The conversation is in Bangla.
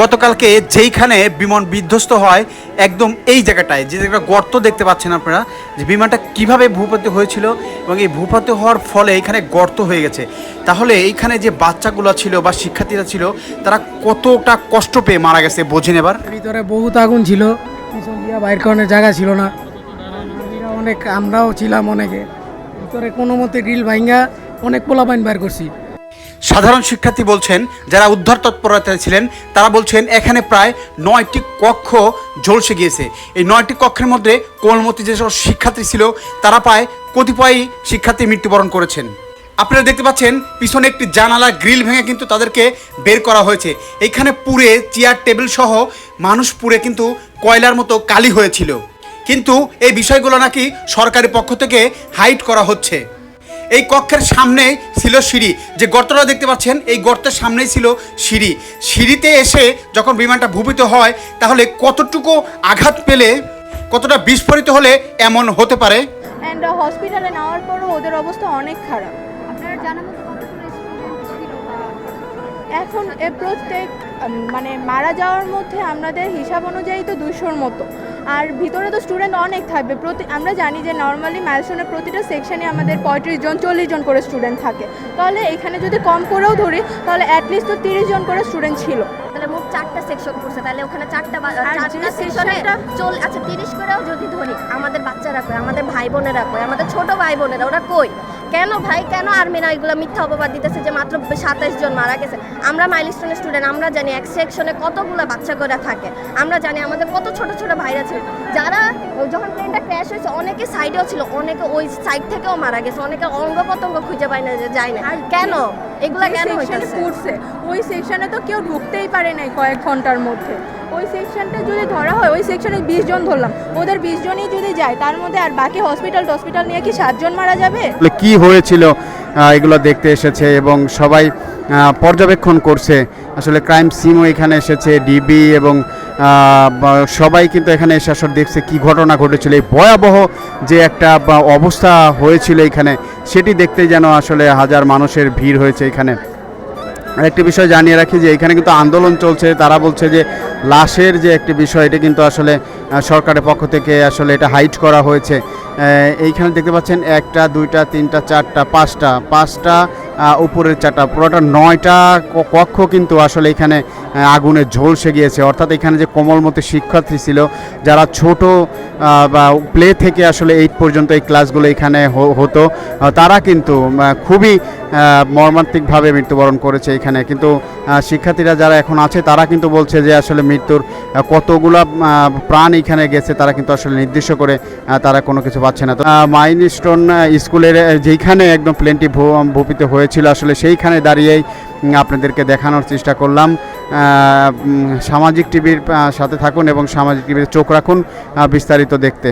গতকালকে যেইখানে বিমান বিধ্বস্ত হয়, একদম এই জায়গাটায়, যে জায়গাটা গর্ত দেখতে পাচ্ছেন আপনারা, যে বিমানটা কীভাবে ভূপাতি হয়েছিল এবং এই ভূপাতি হওয়ার ফলে এখানে গর্ত হয়ে গেছে। তাহলে এইখানে যে বাচ্চাগুলো ছিল বা শিক্ষার্থীরা ছিল, তারা কতটা কষ্ট পেয়ে মারা গেছে বোঝেন এবার। ভিতরে বহুত আগুন ছিল বাইর করানোর জায়গা ছিল না। অনেক, আমরাও ছিলাম অনেকে। ভিতরে কোনো মতে গ্রিল ভাঙ্গা অনেক পোলাপাইন বাইর করছি। সাধারণ শিক্ষার্থী বলছেন, যারা উদ্ধার তৎপরতায় ছিলেন, তারা বলছেন এখানে প্রায় নয়টি কক্ষ ঝলসে গিয়েছে। এই নয়টি কক্ষের মধ্যে কোমলমতি যেসব শিক্ষার্থী ছিল, তারা প্রায় কতিপয় শিক্ষার্থী মৃত্যুবরণ করেছেন। আপনারা দেখতে পাচ্ছেন, পিছনে একটি জানালা গ্রিল ভেঙে কিন্তু তাদেরকে বের করা হয়েছে। এখানে পুরে চেয়ার, টেবিল সহ মানুষ পুরে কিন্তু কয়লার মতো কালি হয়েছিল। কিন্তু এই বিষয়গুলো নাকি সরকারি পক্ষ থেকে হাইট করা হচ্ছে। এই কক্ষের সামনে ছিল সিঁড়ি। যে গর্তটা দেখতে পাচ্ছেন এই গর্তের সামনেই ছিল সিঁড়ি। সিঁড়িতে এসে যখন বিমানটা ভূপিত হয় তাহলে কতটুকু আঘাত পেলে কতটা বিস্ফোরিত হলে এমন হতে পারে? অ্যান্ড হসপিটালে নেওয়ার পরও ওদের অবস্থা অনেক খারাপ। আপনার এখন প্রত্যেক মানে মারা যাওয়ার মধ্যে আমাদের হিসাব অনুযায়ী তো দুশোর মতো। আর ভিতরে তো স্টুডেন্ট অনেক থাকবে। প্রতি আমরা জানি যে নর্মালি মাইলস্টোনের প্রতিটা সেকশানে আমাদের পঁয়ত্রিশ জন চল্লিশ জন করে স্টুডেন্ট থাকে। তাহলে এখানে যদি কম করেও ধরি তাহলে অ্যাটলিস্ট তো তিরিশ জন করে স্টুডেন্ট ছিল। তাহলে মোট চারটা সেকশন করছে। তাহলে ওখানে চারটা চারটা সেকশনে চল আচ্ছা তিরিশ করেও যদি ধরি আমাদের বাচ্চারা কই আমাদের ভাই বোনেরা কই আমাদের ছোট ভাই বোনেরা ওরা কই? কেন ভাই? কেন আর্মিরা এগুলো মিথ্যা অপবাদ দিতেছে যে মাত্র সাতাশ জন মারা গেছে? আমরা মাইলস্টোনের স্টুডেন্ট আমরা জানি এক সেকশনে কতগুলো বাচ্চা করে থাকে। আমরা জানি আমাদের কত ছোট ছোট ভাইরা ছিল। যারা যখন প্লেনটা ক্র্যাশ হয়েছে, অনেকে সাইডেও ছিল, অনেকে ওই সাইড থেকেও মারা গেছে, অনেকে অঙ্গ প্রত্যঙ্গ খুঁজে পায় না, যায় না। কেন? এগুলা কেন সেকশনে পড়ছে ওই সেকশনে তো কেউ ঢুকতেই পারে নাই কয়েক ঘণ্টার মধ্যে। ওই সেকশনটা যদি ধরা হয় ওই সেকশনে বিশ জন ধরলাম। ওদের বিশ জনই যদি যায় তার মধ্যে আর বাকি হসপিটাল টসপিটাল নিয়ে কি সাতজন মারা যাবে? কি হয়েছিল? এগুলো দেখতে এসেছে এবং সবাই পর্যবেক্ষণ করছে। আসলে ক্রাইম সিমও এখানে এসেছে ডিবি এবং সবাই কিন্তু এখানে এসে আসলে দেখছে কি ঘটনা ঘটেছিল। এই ভয়াবহ যে একটা অবস্থা হয়েছিল এখানে সেটি দেখতেই যেন আসলে হাজার মানুষের ভিড় হয়েছে এখানে। একটি বিষয় জানিয়ে রাখি যে এখানে কিন্তু আন্দোলন চলছে। তারা বলছে যে লাশের যে একটি বিষয়, এটা কিন্তু আসলে সরকারের পক্ষ থেকে আসলে এটা হাইট করা হয়েছে। এইখানে দেখতে পাচ্ছেন একটা, দুইটা, তিনটা, চারটা, পাঁচটা পাঁচটা উপরের চারটা পুরোটা নয়টা কক্ষ কিন্তু আসলে এখানে আগুনে ঝলসে গিয়েছে। অর্থাৎ এখানে যে কোমলমতি শিক্ষার্থী ছিল যারা ছোট বা প্লে থেকে আসলে এইট পর্যন্ত এই ক্লাসগুলো এখানে হতো তারা কিন্তু খুবই মর্মান্তিকভাবে মৃত্যুবরণ করেছে এখানে। কিন্তু শিক্ষার্থীরা যারা এখন আছে তারা কিন্তু বলছে যে আসলে মৃত্যুর কতগুলা প্রাণ এখানে গেছে তারা কিন্তু আসলে নির্দিষ্ট করে তারা কোনো কিছু পাচ্ছে না। তো মাইন স্টোন স্কুলের আহ, যেইখানে একদম প্লেনটি ভূপিত হয়েছিল। আসলে সেইখানে দাঁড়িয়েই আপনাদেরকে দেখানোর চেষ্টা করলাম। সামাজিক টিভির সাথে থাকুন এবং সামাজিক টিভিতে চোখ রাখুন বিস্তারিত দেখতে।